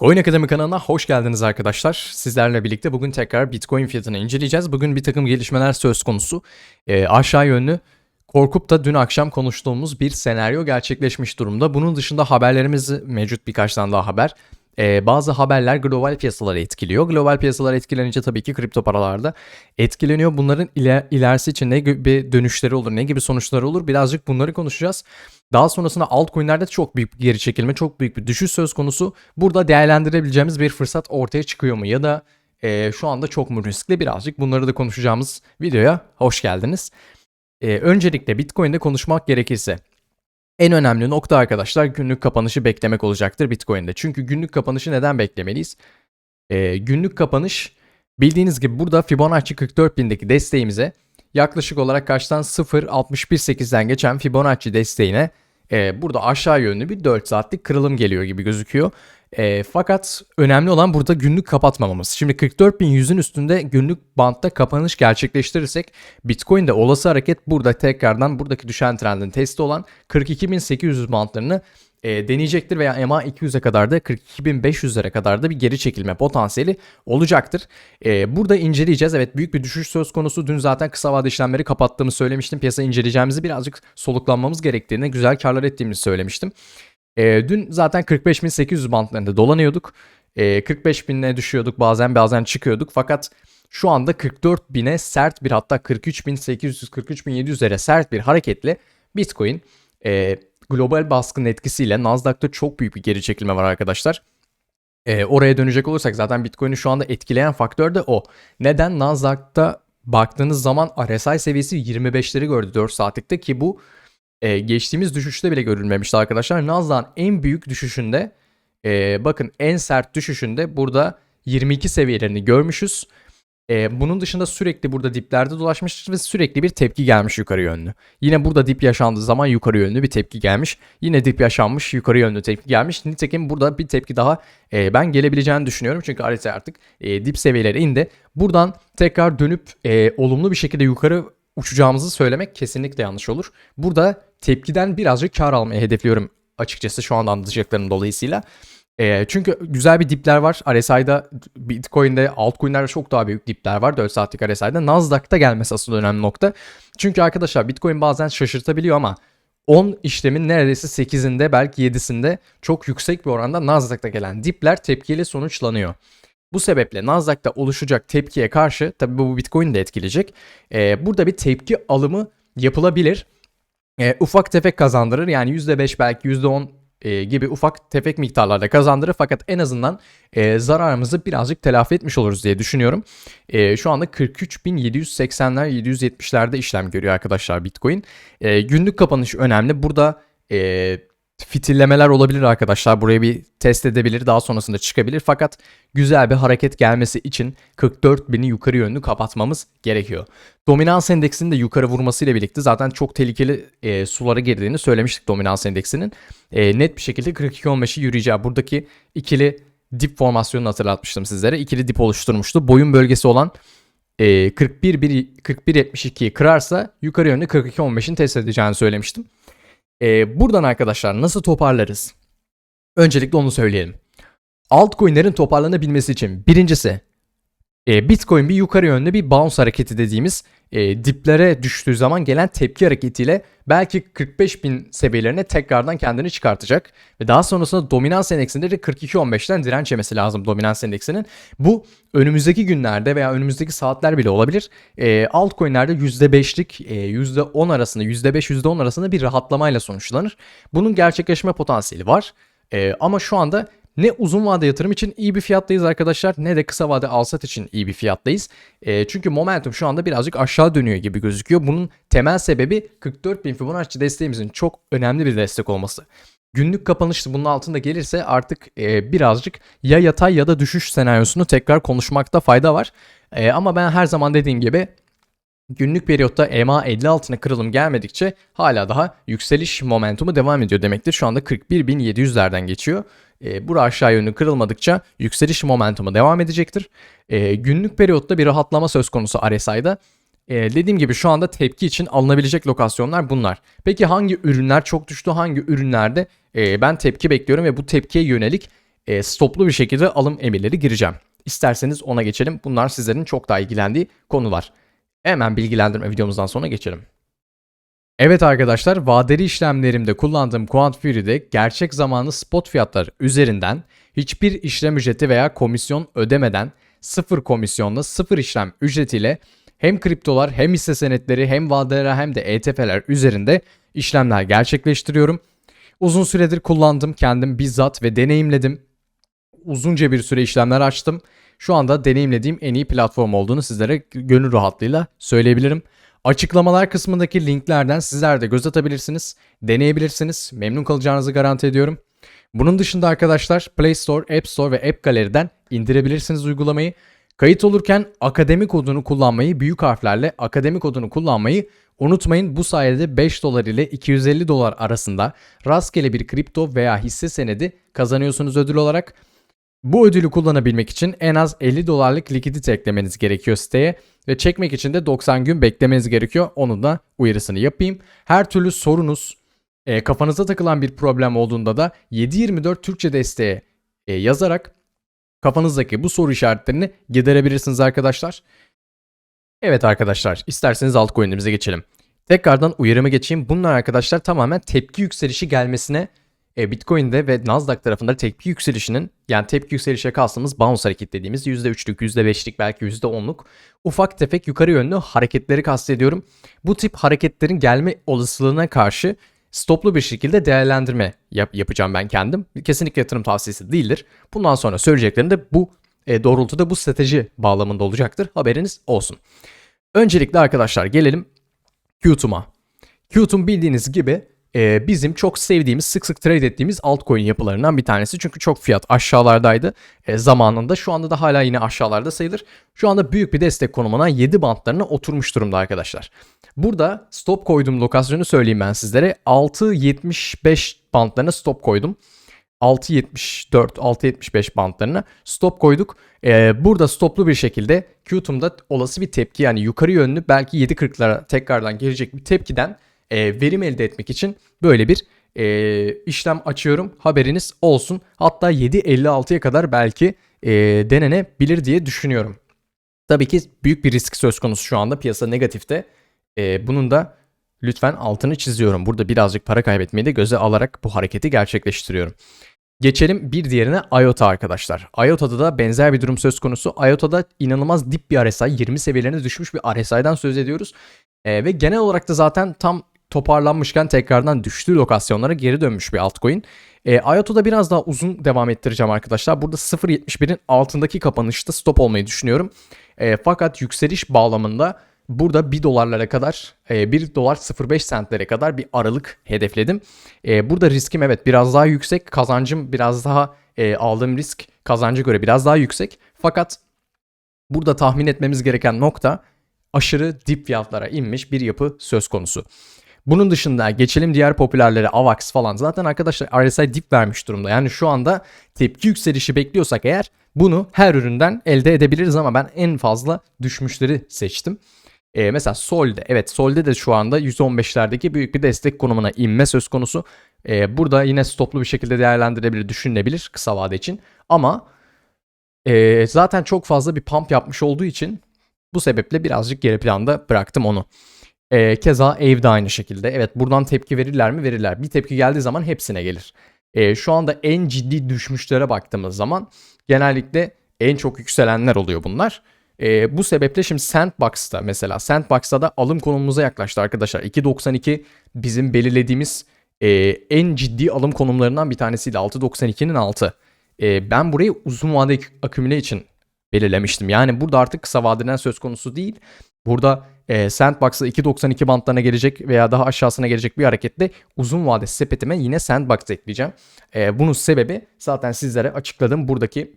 Coin Akademi kanalına hoş geldiniz arkadaşlar. Sizlerle birlikte bugün tekrar Bitcoin fiyatını inceleyeceğiz. Bugün bir takım gelişmeler söz konusu. Ee, aşağı yönlü korkup da dün akşam konuştuğumuz bir senaryo gerçekleşmiş durumda. Bunun dışında haberlerimiz mevcut birkaç tane daha haber. Ee, bazı haberler global piyasaları etkiliyor. Global piyasalar etkilenince tabii ki kripto paralarda etkileniyor. Bunların iler- ilerisi için ne gibi dönüşleri olur, ne gibi sonuçları olur birazcık bunları konuşacağız. Daha sonrasında altcoin'lerde çok büyük bir geri çekilme, çok büyük bir düşüş söz konusu. Burada değerlendirebileceğimiz bir fırsat ortaya çıkıyor mu? Ya da e, şu anda çok mu riskli? Birazcık bunları da konuşacağımız videoya hoş geldiniz. E, öncelikle Bitcoin'de konuşmak gerekirse en önemli nokta arkadaşlar günlük kapanışı beklemek olacaktır Bitcoin'de. Çünkü günlük kapanışı neden beklemeliyiz? E, günlük kapanış bildiğiniz gibi burada Fibonacci 44.000'deki desteğimize yaklaşık olarak kaçtan 0.618'den geçen Fibonacci desteğine e, burada aşağı yönlü bir 4 saatlik kırılım geliyor gibi gözüküyor. E, fakat önemli olan burada günlük kapatmamamız. Şimdi 44.100'ün üstünde günlük bantta kapanış gerçekleştirirsek Bitcoin'de olası hareket burada tekrardan buradaki düşen trendin testi olan 42.800 bantlarını e, deneyecektir veya MA 200'e kadar da 42.500'lere kadar da bir geri çekilme potansiyeli olacaktır. E, burada inceleyeceğiz. Evet büyük bir düşüş söz konusu. Dün zaten kısa vade işlemleri kapattığımı söylemiştim. Piyasa inceleyeceğimizi birazcık soluklanmamız gerektiğini, güzel karlar ettiğimizi söylemiştim. E, dün zaten 45.800 bantlarında dolanıyorduk. E, 45.000'e düşüyorduk bazen bazen çıkıyorduk. Fakat şu anda 44.000'e sert bir hatta 43.800 43.700'lere sert bir hareketle Bitcoin e, global baskının etkisiyle Nasdaq'ta çok büyük bir geri çekilme var arkadaşlar. E, oraya dönecek olursak zaten Bitcoin'i şu anda etkileyen faktör de o. Neden Nasdaq'ta baktığınız zaman RSI seviyesi 25'leri gördü 4 saatlikte ki bu e, geçtiğimiz düşüşte bile görülmemişti arkadaşlar. Nasdaq'ın en büyük düşüşünde e, bakın en sert düşüşünde burada 22 seviyelerini görmüşüz. E, bunun dışında sürekli burada diplerde dolaşmışız ve sürekli bir tepki gelmiş yukarı yönlü. Yine burada dip yaşandığı zaman yukarı yönlü bir tepki gelmiş. Yine dip yaşanmış yukarı yönlü tepki gelmiş. Nitekim burada bir tepki daha e, ben gelebileceğini düşünüyorum. Çünkü RSI artık e, dip seviyelere indi. Buradan tekrar dönüp e, olumlu bir şekilde yukarı uçacağımızı söylemek kesinlikle yanlış olur. Burada tepkiden birazcık kar almayı hedefliyorum açıkçası şu anda anlatacaklarım dolayısıyla. E, çünkü güzel bir dipler var. RSI'da Bitcoin'de altcoin'lerde çok daha büyük dipler var 4 saatlik RSI'da. Nasdaq'ta gelmesi asıl önemli nokta. Çünkü arkadaşlar Bitcoin bazen şaşırtabiliyor ama 10 işlemin neredeyse 8'inde belki 7'sinde çok yüksek bir oranda Nasdaq'ta gelen dipler tepkiyle sonuçlanıyor. Bu sebeple Nasdaq'ta oluşacak tepkiye karşı tabi bu Bitcoin'i de etkileyecek. Ee, burada bir tepki alımı yapılabilir. Ee, ufak tefek kazandırır yani %5 belki %10 e, gibi ufak tefek miktarlarda kazandırır fakat en azından e, zararımızı birazcık telafi etmiş oluruz diye düşünüyorum. E, şu anda 43.780'ler 770'lerde işlem görüyor arkadaşlar Bitcoin. E, günlük kapanış önemli. Burada e, fitillemeler olabilir arkadaşlar. Burayı bir test edebilir daha sonrasında çıkabilir. Fakat güzel bir hareket gelmesi için 44.000'i yukarı yönlü kapatmamız gerekiyor. Dominans endeksinin de yukarı vurmasıyla birlikte zaten çok tehlikeli e, sulara girdiğini söylemiştik dominans endeksinin. E, net bir şekilde 42.15'i yürüyeceği buradaki ikili dip formasyonunu hatırlatmıştım sizlere. İkili dip oluşturmuştu. Boyun bölgesi olan e, 41 41.72'yi kırarsa yukarı yönlü 42.15'in test edeceğini söylemiştim. Ee, buradan arkadaşlar nasıl toparlarız? Öncelikle onu söyleyelim. Altcoin'lerin toparlanabilmesi için birincisi e, Bitcoin bir yukarı yönlü bir bounce hareketi dediğimiz e, diplere düştüğü zaman gelen tepki hareketiyle belki 45 bin seviyelerine tekrardan kendini çıkartacak. Ve daha sonrasında dominans endeksinde de 42-15'ten direnç yemesi lazım dominans endeksinin. Bu önümüzdeki günlerde veya önümüzdeki saatler bile olabilir. E, altcoin'lerde %5'lik e, %10 arasında %5 %10 arasında bir rahatlamayla sonuçlanır. Bunun gerçekleşme potansiyeli var. E, ama şu anda ne uzun vade yatırım için iyi bir fiyattayız arkadaşlar ne de kısa vade alsat için iyi bir fiyattayız. E, çünkü momentum şu anda birazcık aşağı dönüyor gibi gözüküyor. Bunun temel sebebi 44.000 Fibonacci desteğimizin çok önemli bir destek olması. Günlük kapanış bunun altında gelirse artık e, birazcık ya yatay ya da düşüş senaryosunu tekrar konuşmakta fayda var. E, ama ben her zaman dediğim gibi günlük periyotta EMA 50 altına kırılım gelmedikçe hala daha yükseliş momentumu devam ediyor demektir. Şu anda 41.700'lerden geçiyor. E, bura aşağı yönlü kırılmadıkça yükseliş momentumu devam edecektir. E, günlük periyotta bir rahatlama söz konusu RSI'da. E, dediğim gibi şu anda tepki için alınabilecek lokasyonlar bunlar. Peki hangi ürünler çok düştü, hangi ürünlerde e, ben tepki bekliyorum ve bu tepkiye yönelik e, stoplu bir şekilde alım emirleri gireceğim. İsterseniz ona geçelim. Bunlar sizlerin çok daha ilgilendiği konular. Hemen bilgilendirme videomuzdan sonra geçelim. Evet arkadaşlar vadeli işlemlerimde kullandığım Quant Fury'de gerçek zamanlı spot fiyatlar üzerinden hiçbir işlem ücreti veya komisyon ödemeden sıfır komisyonla sıfır işlem ücretiyle hem kriptolar hem hisse senetleri hem vadeler hem de ETF'ler üzerinde işlemler gerçekleştiriyorum. Uzun süredir kullandım kendim bizzat ve deneyimledim. Uzunca bir süre işlemler açtım. Şu anda deneyimlediğim en iyi platform olduğunu sizlere gönül rahatlığıyla söyleyebilirim. Açıklamalar kısmındaki linklerden sizler de göz atabilirsiniz, deneyebilirsiniz. Memnun kalacağınızı garanti ediyorum. Bunun dışında arkadaşlar Play Store, App Store ve App Gallery'den indirebilirsiniz uygulamayı. Kayıt olurken akademi kodunu kullanmayı, büyük harflerle akademi kodunu kullanmayı unutmayın. Bu sayede 5 dolar ile 250 dolar arasında rastgele bir kripto veya hisse senedi kazanıyorsunuz ödül olarak. Bu ödülü kullanabilmek için en az 50 dolarlık likidite eklemeniz gerekiyor siteye ve çekmek için de 90 gün beklemeniz gerekiyor. Onun da uyarısını yapayım. Her türlü sorunuz, e, kafanıza takılan bir problem olduğunda da 724 Türkçe desteğe e, yazarak kafanızdaki bu soru işaretlerini giderebilirsiniz arkadaşlar. Evet arkadaşlar isterseniz altcoin'imize geçelim. Tekrardan uyarımı geçeyim. Bunlar arkadaşlar tamamen tepki yükselişi gelmesine e, Bitcoin'de ve Nasdaq tarafında tepki yükselişinin yani tepki yükselişe kastımız bounce hareket dediğimiz %3'lük, %5'lik belki %10'luk ufak tefek yukarı yönlü hareketleri kastediyorum. Bu tip hareketlerin gelme olasılığına karşı stoplu bir şekilde değerlendirme yap- yapacağım ben kendim. Kesinlikle yatırım tavsiyesi değildir. Bundan sonra söyleyeceklerim de bu e, doğrultuda bu strateji bağlamında olacaktır. Haberiniz olsun. Öncelikle arkadaşlar gelelim Qtum'a. Qtum bildiğiniz gibi e, bizim çok sevdiğimiz, sık sık trade ettiğimiz altcoin yapılarından bir tanesi. Çünkü çok fiyat aşağılardaydı e, zamanında. Şu anda da hala yine aşağılarda sayılır. Şu anda büyük bir destek konumuna 7 bantlarına oturmuş durumda arkadaşlar. Burada stop koyduğum lokasyonu söyleyeyim ben sizlere. 6.75 bantlarına stop koydum. 6.74, 6.75 bantlarına stop koyduk. Ee, burada stoplu bir şekilde Qtum'da olası bir tepki yani yukarı yönlü belki 7.40'lara tekrardan gelecek bir tepkiden e, verim elde etmek için böyle bir e, işlem açıyorum. Haberiniz olsun. Hatta 7.56'ya kadar belki e, denenebilir diye düşünüyorum. Tabii ki büyük bir risk söz konusu şu anda piyasa negatifte. E, bunun da lütfen altını çiziyorum. Burada birazcık para kaybetmeyi de göze alarak bu hareketi gerçekleştiriyorum. Geçelim bir diğerine IOTA arkadaşlar. IOTA'da da benzer bir durum söz konusu. IOTA'da inanılmaz dip bir RSI, 20 seviyelerine düşmüş bir RSI'den söz ediyoruz. E, ve genel olarak da zaten tam toparlanmışken tekrardan düştüğü lokasyonlara geri dönmüş bir altcoin. E, IOTA'da biraz daha uzun devam ettireceğim arkadaşlar. Burada 0.71'in altındaki kapanışta stop olmayı düşünüyorum. E, fakat yükseliş bağlamında burada 1 dolarlara kadar, e, 1 dolar 0.5 centlere kadar bir aralık hedefledim. E, burada riskim evet biraz daha yüksek, kazancım biraz daha e, aldığım risk kazancı göre biraz daha yüksek. Fakat burada tahmin etmemiz gereken nokta aşırı dip fiyatlara inmiş bir yapı söz konusu. Bunun dışında geçelim diğer popülerlere AVAX falan. Zaten arkadaşlar RSI dip vermiş durumda. Yani şu anda tepki yükselişi bekliyorsak eğer bunu her üründen elde edebiliriz ama ben en fazla düşmüşleri seçtim. Ee, mesela Sol'de evet Sol'de de şu anda 115'lerdeki büyük bir destek konumuna inme söz konusu. Ee, burada yine stoplu bir şekilde değerlendirebilir, düşünülebilir kısa vade için. Ama e, zaten çok fazla bir pump yapmış olduğu için bu sebeple birazcık geri planda bıraktım onu. E, keza Ave de aynı şekilde. Evet buradan tepki verirler mi? Verirler. Bir tepki geldiği zaman hepsine gelir. E, şu anda en ciddi düşmüşlere baktığımız zaman genellikle en çok yükselenler oluyor bunlar. E, bu sebeple şimdi Sandbox'ta mesela Sandbox'ta da alım konumumuza yaklaştı arkadaşlar. 2.92 bizim belirlediğimiz e, en ciddi alım konumlarından bir tanesiydi. 6.92'nin altı. E, ben burayı uzun vade akümüle için belirlemiştim. Yani burada artık kısa vadeden söz konusu değil. Burada e, Sandbox'a 2.92 bantlarına gelecek veya daha aşağısına gelecek bir hareketle uzun vade sepetime yine Sandbox ekleyeceğim. E, bunun sebebi zaten sizlere açıkladım. Buradaki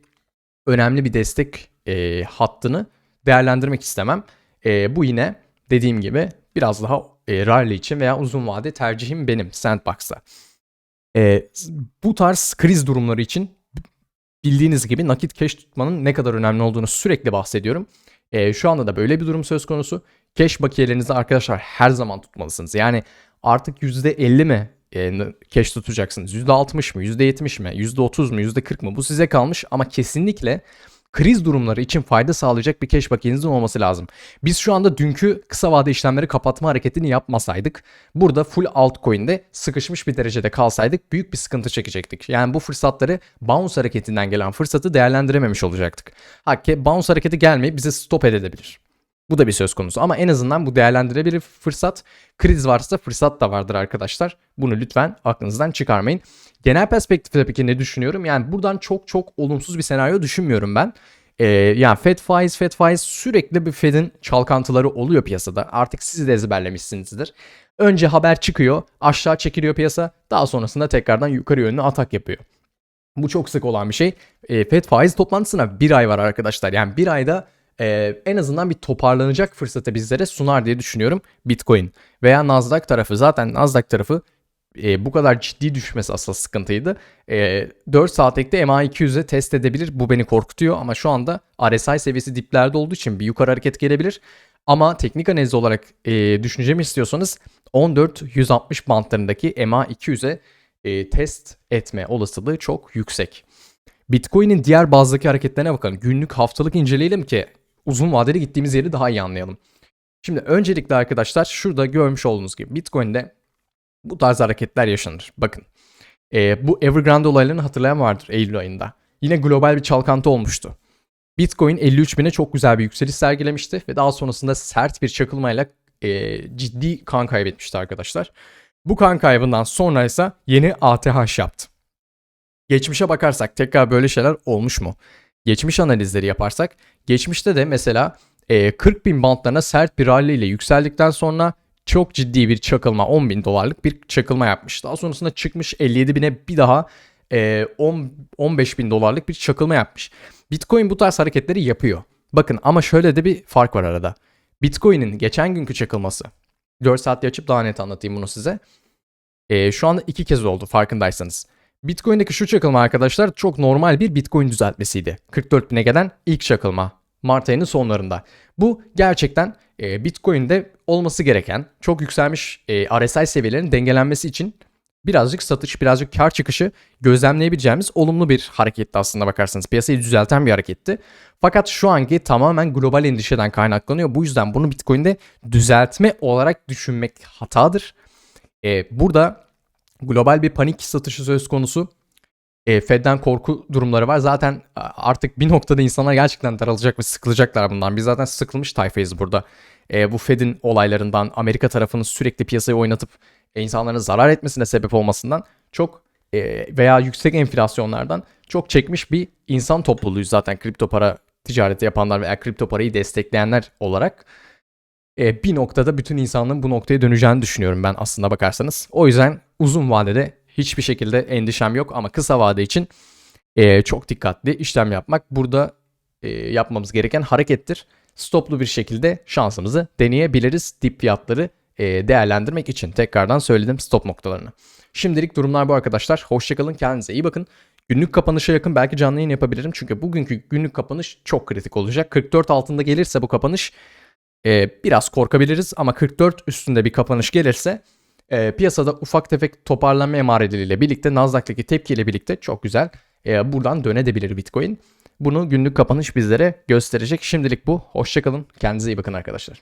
önemli bir destek e, hattını değerlendirmek istemem. E, bu yine dediğim gibi biraz daha e, rally için veya uzun vade tercihim benim Sandbox'a. E, bu tarz kriz durumları için bildiğiniz gibi nakit cash tutmanın ne kadar önemli olduğunu sürekli bahsediyorum. E, şu anda da böyle bir durum söz konusu. Cash bakiyelerinizi arkadaşlar her zaman tutmalısınız. Yani artık %50 mi e, cash tutacaksınız? %60 mı? %70 mi? %30 mu? %40 mı? Bu size kalmış ama kesinlikle kriz durumları için fayda sağlayacak bir cash paketinizin olması lazım. Biz şu anda dünkü kısa vade işlemleri kapatma hareketini yapmasaydık burada full altcoin'de sıkışmış bir derecede kalsaydık büyük bir sıkıntı çekecektik. Yani bu fırsatları bounce hareketinden gelen fırsatı değerlendirememiş olacaktık. Hakke bounce hareketi gelmeyip bizi stop edebilir. Bu da bir söz konusu ama en azından bu değerlendirebilir fırsat. Kriz varsa fırsat da vardır arkadaşlar. Bunu lütfen aklınızdan çıkarmayın. Genel perspektifte peki ne düşünüyorum? Yani buradan çok çok olumsuz bir senaryo düşünmüyorum ben. Ee, yani Fed faiz, Fed faiz sürekli bir Fed'in çalkantıları oluyor piyasada. Artık siz de ezberlemişsinizdir. Önce haber çıkıyor, aşağı çekiliyor piyasa. Daha sonrasında tekrardan yukarı yönlü atak yapıyor. Bu çok sık olan bir şey. E, Fed faiz toplantısına bir ay var arkadaşlar. Yani bir ayda e, en azından bir toparlanacak fırsatı bizlere sunar diye düşünüyorum Bitcoin. Veya Nasdaq tarafı zaten Nasdaq tarafı e, bu kadar ciddi düşmesi asıl sıkıntıydı. E, 4 saatlikte MA200'e test edebilir. Bu beni korkutuyor ama şu anda RSI seviyesi diplerde olduğu için bir yukarı hareket gelebilir. Ama teknik analiz olarak e, düşüneceğimi istiyorsanız 14-160 bantlarındaki MA200'e e, test etme olasılığı çok yüksek. Bitcoin'in diğer bazdaki hareketlerine bakalım. Günlük haftalık inceleyelim ki uzun vadeli gittiğimiz yeri daha iyi anlayalım. Şimdi öncelikle arkadaşlar şurada görmüş olduğunuz gibi Bitcoin'de bu tarz hareketler yaşanır. Bakın e, bu Evergrande olaylarını hatırlayan vardır Eylül ayında. Yine global bir çalkantı olmuştu. Bitcoin 53 bine çok güzel bir yükseliş sergilemişti ve daha sonrasında sert bir çakılmayla e, ciddi kan kaybetmişti arkadaşlar. Bu kan kaybından sonra ise yeni ATH yaptı. Geçmişe bakarsak tekrar böyle şeyler olmuş mu? Geçmiş analizleri yaparsak geçmişte de mesela e, 40 bin bantlarına sert bir rally ile yükseldikten sonra çok ciddi bir çakılma 10 bin dolarlık bir çakılma yapmış. Daha sonrasında çıkmış 57 bine bir daha e, 10, 15 bin dolarlık bir çakılma yapmış. Bitcoin bu tarz hareketleri yapıyor. Bakın ama şöyle de bir fark var arada. Bitcoin'in geçen günkü çakılması. 4 saatte açıp daha net anlatayım bunu size. E, şu anda iki kez oldu farkındaysanız. Bitcoin'deki şu çakılma arkadaşlar çok normal bir Bitcoin düzeltmesiydi. 44 bine gelen ilk çakılma. Mart ayının sonlarında. Bu gerçekten e, Bitcoin'de olması gereken çok yükselmiş e, RSI seviyelerinin dengelenmesi için birazcık satış, birazcık kar çıkışı gözlemleyebileceğimiz olumlu bir hareketti aslında bakarsanız. Piyasayı düzelten bir hareketti. Fakat şu anki tamamen global endişeden kaynaklanıyor. Bu yüzden bunu Bitcoin'de düzeltme olarak düşünmek hatadır. E, burada global bir panik satışı söz konusu. E, Fed'den korku durumları var. Zaten artık bir noktada insanlar gerçekten daralacak ve sıkılacaklar bundan. Biz zaten sıkılmış tayfayız burada. E, bu Fed'in olaylarından, Amerika tarafının sürekli piyasayı oynatıp e, insanların zarar etmesine sebep olmasından çok e, veya yüksek enflasyonlardan çok çekmiş bir insan topluluğuyuz zaten kripto para ticareti yapanlar veya kripto parayı destekleyenler olarak. E, bir noktada bütün insanlığın bu noktaya döneceğini düşünüyorum ben aslında bakarsanız. O yüzden uzun vadede hiçbir şekilde endişem yok ama kısa vade için e, çok dikkatli işlem yapmak burada e, yapmamız gereken harekettir. Stoplu bir şekilde şansımızı deneyebiliriz dip fiyatları e, değerlendirmek için. Tekrardan söyledim stop noktalarını. Şimdilik durumlar bu arkadaşlar. Hoşçakalın kendinize iyi bakın. Günlük kapanışa yakın belki canlı yayın yapabilirim. Çünkü bugünkü günlük kapanış çok kritik olacak. 44 altında gelirse bu kapanış e, biraz korkabiliriz ama 44 üstünde bir kapanış gelirse e, piyasada ufak tefek toparlanma emareleriyle birlikte Nasdaq'taki tepkiyle birlikte çok güzel e, buradan dönebilir Bitcoin. Bunu günlük kapanış bizlere gösterecek. Şimdilik bu. Hoşçakalın. Kendinize iyi bakın arkadaşlar.